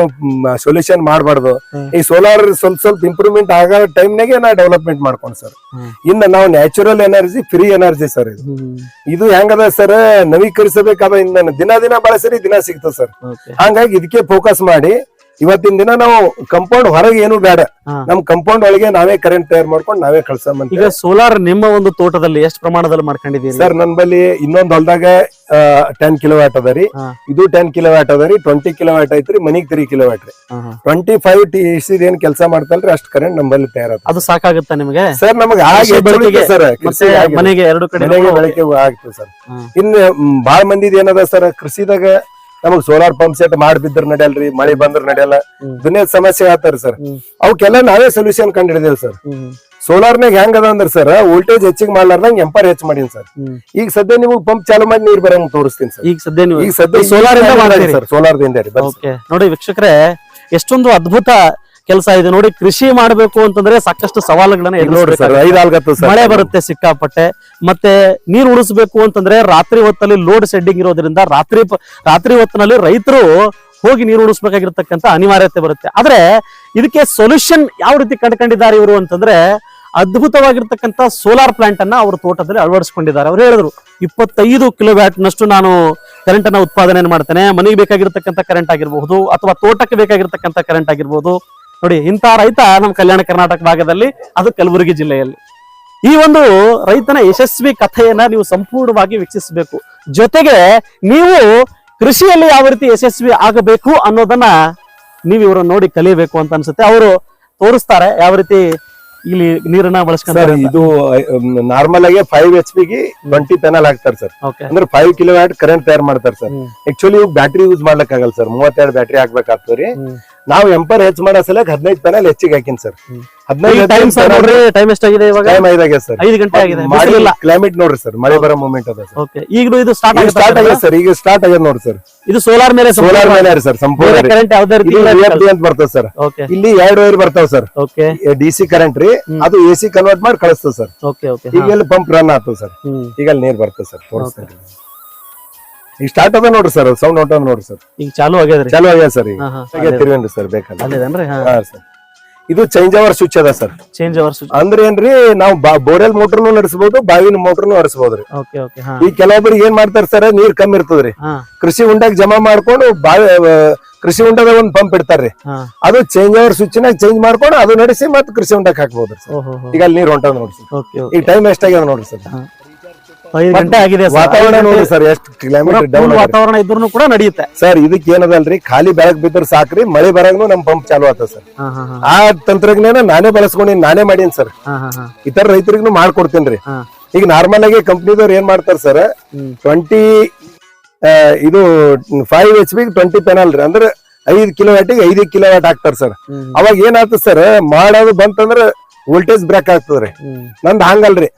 ಸೊಲ್ಯೂಷನ್ ಮಾಡಬಾರ್ದು? ಈ ಸೋಲಾರ್ ಸ್ವಲ್ಪ ಸ್ವಲ್ಪ ಇಂಪ್ರೂವ್ಮೆಂಟ್ ಆಗೋ ಟೈಮ್ನಾಗೆ ನಾ ಡೆವಲಪ್ಮೆಂಟ್ ಮಾಡ್ಕೊಂಡು ಸರ್. ಇನ್ನ ನಾವು natural energy free energy sir ಇದು. ಇದು ಹೆಂಗದ ಸರ್ ನವೀಕರಿಸಬೇಕಾದ ಇನ್ನ ದಿನ ದಿನ ಬಳಸಿರಿ ದಿನ ಸಿಗ್ತದೆ ಸರ್. ಹಂಗಾಗಿ ಇದಕ್ಕೆ ಫೋಕಸ್ ಮಾಡಿ ಇವತ್ತಿನ ದಿನ ನಾವು ಕಂಪೌಂಡ್ ಹೊರಗೆ ಏನು ಬೇಡ. ನಮ್ ಕಂಪೌಂಡ್ ಒಳಗೆ ನಾವೇ ಕರೆಂಟ್ ತಯಾರು ಮಾಡ್ಕೊಂಡು ನಾವೇ ಕಳ್ಸ ಈಗ ಸೋಲಾರ್ ನಿಮ್ಮ ಒಂದು ತೋಟದಲ್ಲಿ ಎಷ್ಟು ಪ್ರಮಾಣದಲ್ಲಿ ಮಾಡ್ಕೊಂಡಿದ್ದೀರಿ? ಸರ್ ನನ್ ಬಲ್ಲಿ ಇನ್ನೊಂದ್ ಹೊಲದಾಗ ಟೆನ್ ಕಿಲೋ ವ್ಯಾಟ್ ಅದ ರೀ. ಇದು ಟೆನ್ ಕಿಲೋ ವ್ಯಾಟ್ ಅದ ರೀ ಟ್ವೆಂಟಿ ಕಿಲೋ ವ್ಯಾಟ್ ಐತ್ರಿ ಮನಿಗ್ ತ್ರೀ ಕಿಲೋ ವ್ಯಾಟ್ ರೀ. ಟ್ವೆಂಟಿ ಫೈವ್ ಟಿ ಸಿ ಏನ್ ಕೆಲಸ ಮಾಡ್ತಲ್ರಿ ಅಷ್ಟು ಕರೆಂಟ್ ನಮ್ಮಲ್ಲಿ ತಯಾರಾತ ಅದು. ಸಾಕಾಗುತ್ತಾ ನಿಮಗೆ? ಸರ್ ನಮಗೆ ಹಾಗೆ ಸರ್ ಮನೆಗೆ ಎರಡು ಕಡೆ ಬೆಳಕೆ ಆಗ್ತದೆ ಸರ್. ಇನ್ನು ಬಾಳ್ ಮಂದಿದ್ ಏನದ ಸರ್ ಕೃಷಿದಾಗ ನಮಗ್ ಸೋಲಾರ್ ಪಂಪ್ ಸೆಟ್ ಮಾಡಿಬಿದ್ರ ನಡೆಯಲ್ರಿ ಮಳೆ ಬಂದ್ರ ನಡೆಯಲ್ಲ. ದುನಿಯಾದ ಸಮಸ್ಯೆ ಆತಾರ ಸರ್. ಅವಕ್ಕೆಲ್ಲ ನಾವೇ ಸೊಲ್ಯೂಷನ್ ಕಂಡು ಹಿಡಿದೇವ್ ಸರ್ ಸೋಲಾರ್ ಸೋಲಾರ್ನಾಗ ಹೆಂಗ್ ಅದ ಅಂದ್ರ ಸರ್ ವೋಲ್ಟೇಜ್ ಹೆಚ್ಚಿಗೆ ಮಾಡ್ಲಾರ್ದಂಗ ಎಂಪರ್ ಹೆಚ್ಚ ಮಾಡೀನಿ ಸರ್. ಈಗ ಸದ್ಯ ನಿಮಗ್ ಪಂಪ್ ಚಾಲು ಮಾಡಿ ನೀರ್ ಬರಂಗ್ ತೋರಿಸ್ತೀನಿ ಸರ್. ಈಗ ಸದ್ಯ ಈಗ ಸದ್ಯ ಸೋಲಾರ್ ಇಂದ ಮಾಡ್ತೀರಿ. ಸರ್ ಸೋಲಾರ್ದಿಂದ ರೀ ಓಕೆ ನೋಡಿ ವೀಕ್ಷಕರೇ ಎಷ್ಟೊಂದು ಅದ್ಭುತ ಕೆಲಸ ಇದೆ ನೋಡಿ ಕೃಷಿ ಮಾಡಬೇಕು ಅಂತಂದ್ರೆ ಸಾಕಷ್ಟು ಸವಾಲುಗಳನ್ನ ನೋಡ್ರಿ ಸರ್ ಮಳೆ ಬರುತ್ತೆ ಸಿಕ್ಕಾಪಟ್ಟೆ ಮತ್ತೆ ನೀರು ಉಳಿಸ್ಬೇಕು ಅಂತಂದ್ರೆ ರಾತ್ರಿ ಹೊತ್ತಲ್ಲಿ ಲೋಡ್ ಶೆಡ್ಡಿಂಗ್ ಇರೋದ್ರಿಂದ ರಾತ್ರಿ ರಾತ್ರಿ ಹೊತ್ತಿನಲ್ಲಿ ರೈತರು ಹೋಗಿ ನೀರು ಉಳಿಸ್ಬೇಕಾಗಿರ್ತಕ್ಕಂಥ ಅನಿವಾರ್ಯತೆ ಬರುತ್ತೆ. ಆದ್ರೆ ಇದಕ್ಕೆ ಸೊಲ್ಯೂಷನ್ ಯಾವ ರೀತಿ ಕಂಡುಕೊಂಡಿದ್ದಾರೆ ಇವರು ಅಂತಂದ್ರೆ ಅದ್ಭುತವಾಗಿರ್ತಕ್ಕಂಥ ಸೋಲಾರ್ ಪ್ಲಾಂಟ್ ಅನ್ನ ಅವರು ತೋಟದಲ್ಲಿ ಅಳವಡಿಸಿಕೊಂಡಿದ್ದಾರೆ. ಅವ್ರು ಹೇಳಿದ್ರು ಇಪ್ಪತ್ತೈದು ಕಿಲೋವ್ಯಾಟ್ ನಷ್ಟು ನಾನು ಕರೆಂಟ್ ಅನ್ನ ಉತ್ಪಾದನೆ ಮಾಡ್ತೇನೆ. ಮನೆಗೆ ಬೇಕಾಗಿರ್ತಕ್ಕಂಥ ಕರೆಂಟ್ ಆಗಿರಬಹುದು ಅಥವಾ ತೋಟಕ್ಕೆ ಬೇಕಾಗಿರ್ತಕ್ಕಂಥ ಕರೆಂಟ್ ಆಗಿರ್ಬೋದು. ನೋಡಿ ಇಂಥ ರೈತ ನಮ್ಮ ಕಲ್ಯಾಣ ಕರ್ನಾಟಕ ಭಾಗದಲ್ಲಿ ಅದು ಕಲಬುರಗಿ ಜಿಲ್ಲೆಯಲ್ಲಿ. ಈ ಒಂದು ರೈತನ ಯಶಸ್ವಿ ಕಥೆಯನ್ನ ನೀವು ಸಂಪೂರ್ಣವಾಗಿ ವೀಕ್ಷಿಸಬೇಕು. ಜೊತೆಗೆ ನೀವು ಕೃಷಿಯಲ್ಲಿ ಯಾವ ರೀತಿ ಯಶಸ್ವಿ ಆಗಬೇಕು ಅನ್ನೋದನ್ನ ನೀವು ಇವ್ರನ್ನ ನೋಡಿ ಕಲಿಬೇಕು ಅಂತ ಅನ್ಸುತ್ತೆ. ಅವರು ತೋರಿಸ್ತಾರೆ ಯಾವ ರೀತಿ ಇಲ್ಲಿ ನೀರನ್ನ ಬಳಸ್ಕೊಂಡ್ರೆ ಇದು ನಾರ್ಮಲ್ ಆಗಿ ಫೈವ್ ಎಚ್ ಪಿ ಗೆ ಟ್ವೆಂಟಿ ಪೆನಲ್ ಹಾಕ್ತಾರೆ ಸರ್. ಅಂದ್ರೆ ಫೈವ್ ಕಿಲೋ ವ್ಯಾಟ್ ಕರೆಂಟ್ ತಯಾರು ಮಾಡ್ತಾರೆ ಸರ್. ಆಕ್ಚುಲಿ ಇವ್ ಬ್ಯಾಟ್ರಿ ಯೂಸ್ ಮಾಡ್ಲಕ್ ಆಗಲ್ಲ ಸರ್. ಮೂವತ್ತೆರಡು ಬ್ಯಾಟ್ರಿ ಹಾಕ್ಬೇಕಾಗ್ತದೆ ನಾವು ಎಂಪರ್ ಹೆಚ್ಚು ಮಾಡೋ ಸಲಕ್ ಹದಿನೈದು ಪೆನಲ್ ಹೆಚ್ಚಿಗೆ ಹಾಕಿನ ಸರ್. ಹದಿನೈದು ಟೈಮ್ ನೋಡ್ರಿ ಟೈಮ್ ಎಷ್ಟಾಗಿದೆ ಇವಾಗ? ಟೈಮ್ ಐದಾಗೆ ಸರ್ ಐದು ಗಂಟೆ ಆಗಿದೆ. ಮಾಡಿಲ್ಲ ಕ್ಲೈಮೇಟ್ ನೋಡ್ರಿ ಸರ್ ಮಳೆ ಬರೋ ಮೂಮೆಂಟ್ ಅದ ಸರ್ ಓಕೆ ಈಗಲೂ ಇದು ಸ್ಟಾರ್ಟ್ ಆಗಿದೆ ಸರ್ ಈಗ ಸ್ಟಾರ್ಟ್ ಆಗ್ಯದ ನೋಡ್ರಿ ಸರ್ ಇದು ಸೋಲಾರ್ ಮೇಲೆ ಸೋಲಾರ್ ಮೇಲೆ ಸರ್ ಸಂಪೂರ್ಣ ಕರೆಂಟ್ ಯಾವ್ದೇ ರೀತಿ ಇದು ಅಂತ ಬರ್ತದೆ ಸರ್ ಇಲ್ಲಿ ಎರಡು ವೈರ್ ಬರ್ತಾವ ಸರ್ ಓಕೆ ಡಿಸಿ ಕರೆಂಟ್ ರೀ ಅದು ಎ ಸಿ ಕನ್ವರ್ಟ್ ಮಾಡಿ ಕಳಿಸ್ತದೆ ಸರ್ ಓಕೆ ಓಕೆ ಈಗ ಎಲ್ಲಿ ಪಂಪ್ ರನ್ ಆಗ್ತದೆ ಸರ್ ಈಗ ಅಲ್ಲಿ ನೀರ್ ಬರ್ತದೆ ಸರ್ ತೋರಿಸ್ತೇನೆ. ಈಗ ಸ್ಟಾರ್ಟ್ ಅದ ನೋಡ್ರಿ ಸರ್ ಸೌಂಡ್ ಹೊಂಟದ ನೋಡ್ರಿ ಸರ್ ಈಗ ಚಾಲು ಆಗ್ಯದ್ರಿ. ಚಾಲು ಆಗ್ಯದ ಸರ್ ಈಗ. ಹಾ ಹಾ ಹಾಗೆ ತಿರುವೇನ್ರಿ ಸರ್ ಬೇಕಲ್ಲ. ಅಲ್ಲಿದೇನ್ರಿ ಹಾ. ಹಾ ಸರ್ ಇದು ಚೇಂಜ್ ಅವರ್ ಸ್ವಿಚ್ ಅದ ಸರ್ ಚೇಂಜ್ ಅವರ್ ಸ್ವಿಚ್ ಅಂದ್ರೆ ಏನ್ರಿ ನಾವು ಬೋರೆಲ್ ಮೋಟರ್ನು ನಡೆಸಬಹುದು ಬಾವಿನ ಮೋಟರ್ನು ನಡೆಸಬಹುದ್ರಿ ಓಕೆ ಓಕೆ ಹಾ. ಈಗ ಕೆಲವೊಬ್ರು ಏನ್ ಮಾಡ್ತಾರ ಸರ್ ನೀರ್ ಕಮ್ಮಿ ಇರ್ತದ್ರಿ. ಹಾ. ಕೃಷಿ ಉಂಡಾಗ ಜಮಾ ಮಾಡ್ಕೊಂಡು ಬಾವಿ ಆ, ಕೃಷಿ ಉಂಡದ ಒಂದ್ ಪಂಪ್ ಇಡ್ತಾರ್ರಿ. ಹಾ. ಅದು ಚೇಂಜ್ ಅವರ್ ಸ್ವಿಚ್ ನಾಗ ಚೇಂಜ್ ಮಾಡ್ಕೊಂಡು ಅದು ನಡೆಸಿ ಮತ್ತೆ ಕೃಷಿ ಉಂಡಾಗ ಹಾಕ್ಬೋದ್ರಿ ಸರ್ ಓಹೋ ಈಗ ಅಲ್ಲಿ ನೀರ್ ಹೊಂಟದ ನೋಡ್ರಿ ಸರ್ ಓಕೆ ಈಗ ಟೈಮ್ ಎಷ್ಟಾಗ್ಯದ ನೋಡ್ರಿ ಸರ್ ಐದು ಗಂಟೆ ಆಗಿದೆ. ವಾತಾವರಣ ಐದು ಗಂಟೆ ಸರ್ ಎಷ್ಟು ಪೂರಾ ಕಿಲೋಮೀಟರ್ full ಡೌನ್ ವಾತಾವರಣ ಇದ್ರೂ ಕೂಡ ನಡೆಯುತ್ತೆ. ಸರ್ ಇದಕ್ಕೆ ಏನದಲ್ರಿ? ಖಾಲಿ ಬೆಳಕ್ ಬಿದ್ರ ಸಾಕ್ರಿ ಮಳೆ ಬರಂಗೂ ನಮ್ ಪಂಪ್ ಚಾಲು ಆತ ಸರ್. ಹಾ ಹಾ ಹಾ. ಆ ತಂತ್ರಜ್ಞಾನ ನಾನೇ ಬಳಸ್ಕೊಂಡಿನಿ ನಾನೇ ಮಾಡೀನಿ ಸರ್. ಹಾ ಹಾ ಹಾ. ಇತರ ರೈತರಿಗೂ ಮಾಡ್ಕೊಡ್ತೀನಿ ಹಾ. ಈಗ ನಾರ್ಮಲ್ ಆಗಿ ಕಂಪ್ನಿದವ್ರು ಏನ್ ಮಾಡ್ತಾರ ಸರ್? ಟ್ವೆಂಟಿ ಇದು five H P twenty panel ರೀ. ಅಂದ್ರೆ ಐದ್ ಕಿಲೋ ವ್ಯಾಟಿಗೆ ಐದು ಕಿಲೋ ವ್ಯಾಟ್ ಹಾಕ್ತಾರ ಸರ್. ಹ್ಮ್. ಅವಾಗ ಏನಾಯ್ತು ಸರ್? ಮಾಡೋದು ಬಂತಂದ್ರ ವೋಲ್ಟೇಜ್ ಬ್ರೇಕ್ ಆಗ್ತದ್ರಿ. ನಂದ್ ಹಂಗಲ್ರಿ.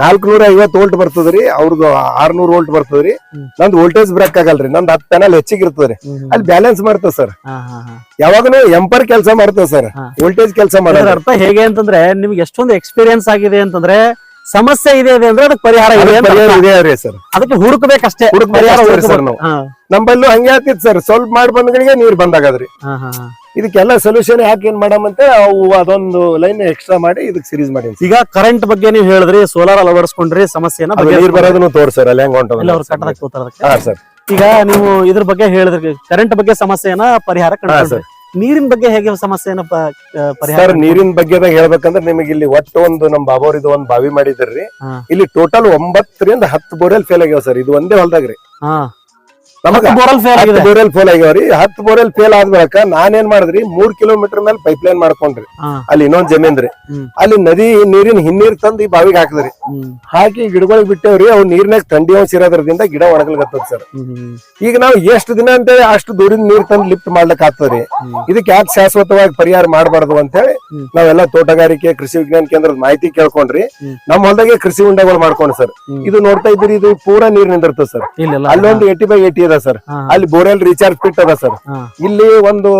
ನಾಲ್ಕು ನೂರ ಐವತ್ತು ವೋಲ್ಟ್ ಬರ್ತದ್ರಿ ಅವ್ರದ್ದು ಆರ್ನೂರ್ ವೋಲ್ಟ್ ಬರ್ತದ್ರಿ. ನಂದ್ ವೋಲ್ಟೇಜ್ ಬ್ರೇಕ್ ಆಗಲ್ರಿ ನಂದ್ ಹತ್ತು ಪೆನಲ್ ಹೆಚ್ಚಿಗೆ ಇರ್ತದ್ರಿ. ಅಲ್ಲಿ ಬ್ಯಾಲೆನ್ಸ್ ಮಾಡ್ತದ ಸರ್ ಯಾವಾಗನು ಎಂಪರ್ ಕೆಲಸ ಮಾಡ್ತದ ಸರ್ ವೋಲ್ಟೇಜ್ ಕೆಲಸ ಮಾಡೋದ್ರ ಮಾಡೋದು ಅರ್ಥ ಹೇಗೆ ಅಂತಂದ್ರೆ ನಿಮ್ಗೆ ಎಷ್ಟೊಂದು ಎಕ್ಸ್ಪೀರಿಯನ್ಸ್ ಆಗಿದೆ ಅಂತಂದ್ರೆ ಸಮಸ್ಯೆ ಇದೆ ಇದೆ ಅಂದ್ರೆ ಅದಕ್ಕೆ ಪರಿಹಾರ ಇದೆ. ಇದೆ ಸರ್ ಅದಕ್ಕೆ ಹುಡುಕ್ಬೇಕಷ್ಟೇ. ಹುಡುಕ್ ಪರಿಹಾರ sir ನಾವು. ನಮ್ಮಲ್ಲೂ ಹಂಗೆ ಆಗ್ತಿತ್ತು ಸರ್ ಸ್ವಲ್ಪ ಮಾಡಿ ಬಂದ್ಗಳಿಗೆ ನೀರ್ ಬಂದಾಗದ್ರಿ. ಇದಕ್ಕೆಲ್ಲ ಸೊಲ್ಯೂಷನ್ ಯಾಕೆ ಏನ್ ಮಾಡಮಂತ ಅವು ಅದೊಂದು ಲೈನ್ ಎಕ್ಸ್ಟ್ರಾ ಮಾಡಿ ಇದಕ್ಕೆ ಸೀರೀಸ್ ಮಾಡಿ ಈಗ ಕರೆಂಟ್ ಬಗ್ಗೆ ನೀವು ಹೇಳಿದ್ರಿ ಸೋಲಾರ್ ಅಳವಡಿಸ್ಕೊಂಡ್ರಿ ಸಮಸ್ಯೆನ ನೀರ್ ಬರೋದನ್ನು ತೋರ್ಸರ್ ಅಲ್ಲಿ ಹೆಂಗ್ ಹೊಂಟದ ಸರ್. ಈಗ ನೀವು ಇದ್ರ ಬಗ್ಗೆ ಹೇಳಿದ್ರಿ ಕರೆಂಟ್ ಬಗ್ಗೆ ಸಮಸ್ಯೆನ ಪರಿಹಾರ ಸರ್. ನೀರಿನ ಬಗ್ಗೆ ಹೇಗೆ ಸಮಸ್ಯೆನ ಪರಿಹಾರ ಸರ್ ನೀರಿನ ಬಗ್ಗೆದಾಗ ಹೇಳ್ಬೇಕಂದ್ರೆ ನಿಮಗೆ ಇಲ್ಲಿ ಒಟ್ಟು ಒಂದು ನಮ್ ಬಾಬೋರ್ ಇದು ಒಂದ್ ಬಾವಿ ಮಾಡಿದ್ರಿ. ಇಲ್ಲಿ ಟೋಟಲ್ ಒಂಬತ್ತರಿಂದ ಹತ್ತು ಬೋರೆಲ್ ಫೇಲ್ ಆಗ್ಯಾವ ಸರ್ ಇದು ಒಂದೇ ಹೊಲ್ದಾಗ್ರಿ. ನಮಗ ಬೋರಲ್ ಫೇಲ್ ಆಗಿದೆ. ಬೋರೆಲ್ ಫೇಲ್ ಆಗ್ಯಾವ್ರಿ. ಹತ್ತು ಬೋರೆಲ್ ಫೇಲ್ ಆದ ಬಳಿಕ ನಾನೇನ್ ಮಾಡಿದ್ರಿ? ಮೂರ್ ಕಿಲೋಮೀಟರ್ ಮೇಲೆ ಪೈಪ್ ಲೈನ್ ಮಾಡ್ಕೊಂಡ್ರಿ ಅಲ್ಲಿ ಇನ್ನೊಂದ್ ಜಮೀನ್ರಿ. ಅಲ್ಲಿ ನದಿ ನೀರಿನ ಹಿನ್ನೀರ್ ತಂದು ಈ ಬಾವಿಗೆ ಹಾಕಿದ್ರಿ. ಹಾಕಿ ಗಿಡಗಳಿಗೆ ಬಿಟ್ಟೇವ್ರಿ. ಅವ್ ನೀರ್ನಾಗ ತಂಡಿ ಅಂಶ ಇರೋದ್ರಿಂದ ಗಿಡ ಒಣಗಲ್ಗತ್ತದ ಸರ್. ಈಗ ನಾವು ಎಷ್ಟು ದಿನ ಅಂತೇಳಿ ಅಷ್ಟು ದೂರಿಂದ ನೀರ್ ತಂದು ಲಿಫ್ಟ್ ಮಾಡ್ಲಿಕ್ ಆಗ್ತದ್ರಿ. ಇದಕ್ಕೆ ಯಾಕೆ ಶಾಶ್ವತವಾಗಿ ಪರಿಹಾರ ಮಾಡಬಾರ್ದು ಅಂತ ಹೇಳಿ ನಾವೆಲ್ಲ ತೋಟಗಾರಿಕೆ ಕೃಷಿ ವಿಜ್ಞಾನ ಕೇಂದ್ರದ ಮಾಹಿತಿ ಕೇಳ್ಕೊಂಡ್ರಿ. ನಮ್ ನಮ್ಮ ಹೊಲದಾಗೆ ಕೃಷಿ ಉಂಡಗಳು ಮಾಡ್ಕೊಂಡು ಸರ್. ಇದು ನೋಡ್ತಾ ಇದ್ರಿ ಇದು ಪೂರಾ ನೀರ್ ನಿಂದಿರ್ತದೆ ಸರ್. ಅಲ್ಲೊಂದು ಏಟಿ ಬೈ ಏಟಿ ಅದ ಸರ್. ಅಲ್ಲಿ ಬೋರ್ವೆಲ್ ರೀಚಾರ್ಜ್ ಪಿಟ್ ಅದ ಸರ್. ಇಲ್ಲಿ ಒಂದು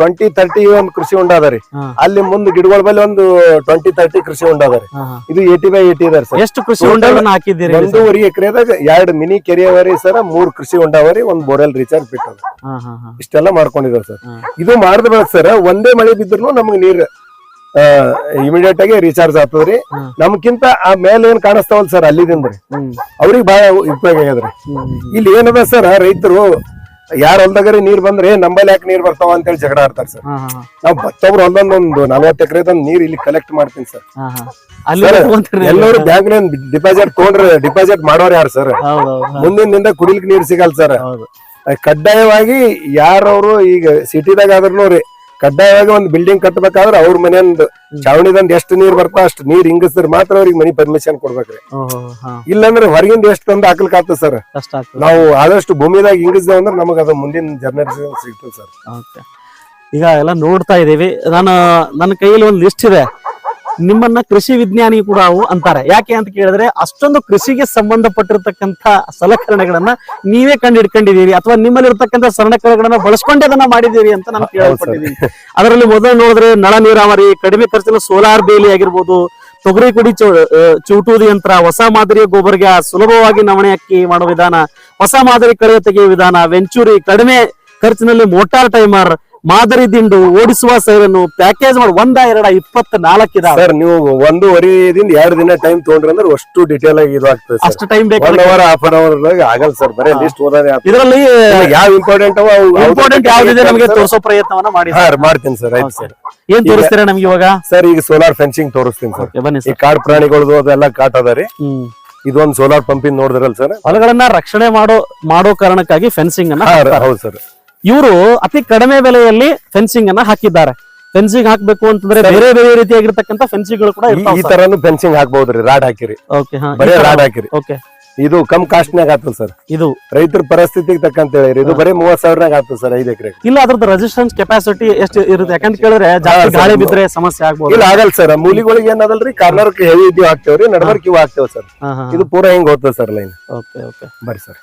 ಟ್ವೆಂಟಿ ತರ್ಟಿ ಒಂದು ಕೃಷಿ ಹೊಂಡ ಅದ ರೀ. ಅಲ್ಲಿ ಮುಂದ್ ಗಿಡಗಳ ಮೇಲೆ ಒಂದು ಟ್ವೆಂಟಿ ತರ್ಟಿ ಕೃಷಿ ಹೊಂಡ ಅದ ರೀ. ಇದು ಏಟಿ ಬೈ ಏಟಿ ಇದೆ ಸರ್. ಎಷ್ಟು ಕೃಷಿ ಹಾಕಿದ್ದೀರಿ? ಒಂದೂವರೆ ಎಕರೆದಾಗ ಎರಡು ಮಿನಿ ಕೆರೆ ಅವರಿ ಸರ್ ಮೂರ್ ಕೃಷಿ ಹೊಂಡ ಅವರಿ ಒಂದ್ ಬೋರ್ವೆಲ್ ರೀಚಾರ್ಜ್ ಪಿಟ್ ಅದ. ಇಷ್ಟೆಲ್ಲ ಮಾಡ್ಕೊಂಡಿದಾರೆ ಸರ್. ಇದು ಮಾಡಿದ ಸರ್ ಒಂದೇ ಮಳೆ ಬಿದ್ರು ನಮ್ಗೆ ನೀರ್ ಇಮಿಡಿಯೇಟ್ ಆಗಿ ರೀಚಾರ್ಜ್ ಆಗ್ತದ್ರಿ. ನಮ್ಕಿಂತ ಆ ಮೇಲೆ ಏನ್ ಕಾಣಿಸ್ತಾವಲ್ ಸರ್ ಅಲ್ಲಿದಿಂದ ರೀ ಹ್ಮ್, ಅವ್ರಿಗೆ ಬಹಳ ಉಪಯೋಗ ಆಗ್ಯದ್ರಿ. ಇಲ್ಲಿ ಏನದ ಸರ್ ರೈತರು ಯಾರ ಹೊಲ್ದಾಗರಿ ನೀರ್ ಬಂದ್ರೆ ನಂಬಲ್ಲಿ ಯಾಕೆ ನೀರ್ ಬರ್ತಾವ ಅಂತೇಳಿ ಜಗಳ ಆಡ್ತಾರೆ ಸರ್ ನಾವ್ ಮತ್ತೊಬ್ರು ಹೊಲ್ದೊಂದು ಒಂದು ನಲ್ವತ್ತು ಎಕರೆದೊಂದು ನೀರ್ ಇಲ್ಲಿ ಕಲೆಕ್ಟ್ ಮಾಡ್ತೀನಿ ಸರ್? ಎಲ್ಲರೂ ಬ್ಯಾಂಕ್ ಡಿಪಾಸಿಟ್ ತಗೊಂಡ್ರೆ ಡಿಪಾಸಿಟ್ ಮಾಡೋರ್ ಯಾರು ಸರ್ ಮುಂದಿನಿಂದ ಹೌದು, ಮುಂದಿನ ದಿನ ಕುಡಿಲಿಕ್ಕೆ ನೀರ್ ಸಿಗಲ್ಲ ಸರ್. ಕಡ್ಡಾಯವಾಗಿ ಯಾರವ್ರು ಈಗ ಸಿಟಿದಾಗ ಆದ್ರೂ ರೀ ಕಡ್ಡಾಯವಾಗಿ ಒಂದು ಬಿಲ್ಡಿಂಗ್ ಕಟ್ಟಬೇಕಾದ್ರೆ ಅವ್ರ ಮನೆಯಿಂದ ಚಾವಣಿದಂದ್ ಎಷ್ಟು ನೀರ್ ಬರ್ತಾ ಅಷ್ಟು ನೀರ್ ಹಿಂಗಸ್ರ ಮಾತ್ರ ಅವ್ರಿಗೆ ಮನಿ ಪರ್ಮಿಷನ್ ಕೊಡ್ಬೇಕ್ರಿ. ಇಲ್ಲಾಂದ್ರೆ ಹೊರಗಿಂದ ಎಷ್ಟು ತಂದು ಹಾಕ್ಲಿಕ್ಕೆ ಸರ್? ನಾವು ಆದಷ್ಟು ಭೂಮಿದಾಗ ಹಿಂಗಿಸ್ದೇವ್ ಅಂದ್ರೆ ನಮಗ ಅದು ಮುಂದಿನ ಜನರೇಷನ್ ಸಿಗ್ತದೆ ಸರ್. ಈಗ ಎಲ್ಲ ನೋಡ್ತಾ ಇದೀವಿ. ನಾನು ನನ್ನ ಕೈಯಲ್ಲಿ ಒಂದು ಲಿಸ್ಟ್ ಇದೆ. ನಿಮ್ಮನ್ನ ಕೃಷಿ ವಿಜ್ಞಾನಿ ಕೂಡ ಅವು ಅಂತಾರೆ. ಯಾಕೆ ಅಂತ ಕೇಳಿದ್ರೆ ಅಷ್ಟೊಂದು ಕೃಷಿಗೆ ಸಂಬಂಧಪಟ್ಟಿರ್ತಕ್ಕಂಥ ಸಲಕರಣೆಗಳನ್ನ ನೀವೇ ಕಂಡು ಹಿಡ್ಕೊಂಡಿದ್ದೀರಿ ಅಥವಾ ನಿಮ್ಮಲ್ಲಿ ಇರ್ತಕ್ಕಂಥ ಸಲಕರಣೆಗಳನ್ನ ಬಳಸ್ಕೊಂಡೇ ಅದನ್ನ ಮಾಡಿದ್ದೀರಿ ಅಂತ ನಾನು ಕೇಳ್ಪಟ್ಟಿದ್ದೀನಿ ಅದರಲ್ಲಿ ಮೊದಲು ನೋಡಿದ್ರೆ ನಳ ನೀರಾವರಿ ಕಡಿಮೆ ಖರ್ಚಿನ ಸೋಲಾರ್ ಬೇಲಿ ಆಗಿರ್ಬೋದು ತೊಗರಿ ಕುಡಿ ಚೌ ಚೌಟುವುದು ಯಂತ್ರ ಹೊಸ ಮಾದರಿಯ ಗೊಬ್ಬರಿಗೆ ಸುಲಭವಾಗಿ ನವಣೆ ಅಕ್ಕಿ ಮಾಡುವ ವಿಧಾನ ಹೊಸ ಮಾದರಿ ಕಳೆ ತೆಗೆಯುವ ವಿಧಾನ ವೆಂಚೂರಿ ಕಡಿಮೆ ಖರ್ಚಿನಲ್ಲಿ ಮೋಟಾರ್ ಟೈಮರ್ ಮಾದರಿ ದಿಂಡು ಓಡಿಸುವ ಸೈರನ್ನು ಪ್ಯಾಕೇಜ್ ಮಾಡಿ ಒಂದ ಎರಡ ಇಪ್ಪತ್ತ ನಾಲ್ಕ ಸರ್ ನೀವು ಒಂದೂವರೆದಿಂದ ಎರಡು ದಿನ ಟೈಮ್ ತಗೊಂಡ್ರಿ ಅಂದ್ರೆ ಅಷ್ಟು ಡಿಟೇಲ್ ಆಗಿ ಇದು ಆಗ್ತದೆ ಅಷ್ಟು ಟೈಮ್ ಬೇಕು one hour half an hour ಆಗಲ್ಲ ಸರ್ ಬರೀ ಲಿಸ್ಟ್ ಓದೋದೇ ಇದರಲ್ಲಿ ಯಾವ ಇಂಪಾರ್ಟೆಂಟ್ ಇಂಪಾರ್ಟೆಂಟ್ ಯಾವ್ದಿದೆ ನಮಗೆ ತೋರಿಸೋ ಪ್ರಯತ್ನವನ್ನ ಮಾಡಿ ಸರ್ ಮಾಡ್ತೀನಿ ಸರ್ ಆಯ್ತು ಸರ್ ಏನ್ ತೋರಿಸ್ತೀರಾ ನಮ್ಗೆ ಇವಾಗ? ಸರ್ ಈಗ ಸೋಲಾರ್ ಫೆನ್ಸಿಂಗ್ ತೋರಿಸ್ತೀನಿ ಸರ್ ಬನ್ನಿ ಈ ಕಾಡ್ ಪ್ರಾಣಿಗಳದು ಅದೆಲ್ಲ ಕಾಟ್ ಅದ ರೀ. ಹ್ಮ್. ಇದೊಂದು ಸೋಲಾರ್ ಪಂಪಿಂಗ್ ನೋಡಿದ್ರಲ್ಲ ಸರ್ ಹೊಲಗಳನ್ನ ರಕ್ಷಣೆ ಮಾಡೋ ಮಾಡೋ ಕಾರಣಕ್ಕಾಗಿ ಫೆನ್ಸಿಂಗ್ ಅನ್ನ ಹೌದು ಸರ್ ಇವರು ಅತಿ ಕಡಿಮೆ ಬೆಲೆಯಲ್ಲಿ ಫೆನ್ಸಿಂಗ್ ಅನ್ನ ಹಾಕಿದ್ದಾರೆ. ಫೆನ್ಸಿಂಗ್ ಹಾಕ್ಬೇಕು ಅಂತಂದ್ರೆ ಬೇರೆ ಬೇರೆ ರೀತಿಯಾಗಿರ್ತಕ್ಕಂಥ ಫೆನ್ಸಿಂಗ್ಗಳು ಕೂಡ ಈ ಇರ್ತಾವ ತರನು ಫೆನ್ಸಿಂಗ್ ಹಾಕ್ಬಹುದ್ರಿ ರಾಡ್ ಹಾಕಿರಿ. ಓಕೆ ಹಾ ಬರೀ ರಾಡ್ ಹಾಕಿರಿ. ಓಕೆ ಇದು ಕಮ್ ಕಾಸ್ಟ್ನಾಗ ಆಗ್ತದೆ ಸರ್. ಇದು. ರೈತರ ಪರಿಸ್ಥಿತಿಗೆ ತಕ್ಕಂತ ಹೇಳಿರಿ ಇದು ಬರೀ ಮೂವತ್ ಸಾವಿರನಾಗ ಆಗ್ತದೆ ಸರ್ ಐದು ಎಕರೆ ಇಲ್ಲ ಅದ್ರದ್ದು ರೆಸಿಸ್ಟೆನ್ಸ್ ಕೆಪಾಸಿಟಿ ಎಷ್ಟು ಇರುತ್ತೆ? ಯಾಕಂತ ಕೇಳಿದ್ರೆ ಜಾಸ್ತಿ ಗಾಳಿ ಬಿದ್ರೆ ಸಮಸ್ಯೆ ಆಗ್ಬೋದು. ಇಲ್ಲ ಆಗಲ್ಲ ಸರ್. ಮೂಲಿಗಳಿಗೆ ಏನದಲ್ರಿ? ಕಾರ್ನರ್ ಹೆವಿ ಇದ್ದು ಹಾಕ್ತೇವ್ರಿ ನಡಬರ್ಕ್ ಇವು ಹಾಕ್ತೇವ್ ಸರ್. ಹಾ ಹಾ ಇದು ಪೂರಾ ಹಿಂಗ್ ಹೋಗ್ತದೆ ಸರ್ ಲೈನ್. ಓಕೆ ಓಕೆ ಬರ್ರಿ ಸರ್.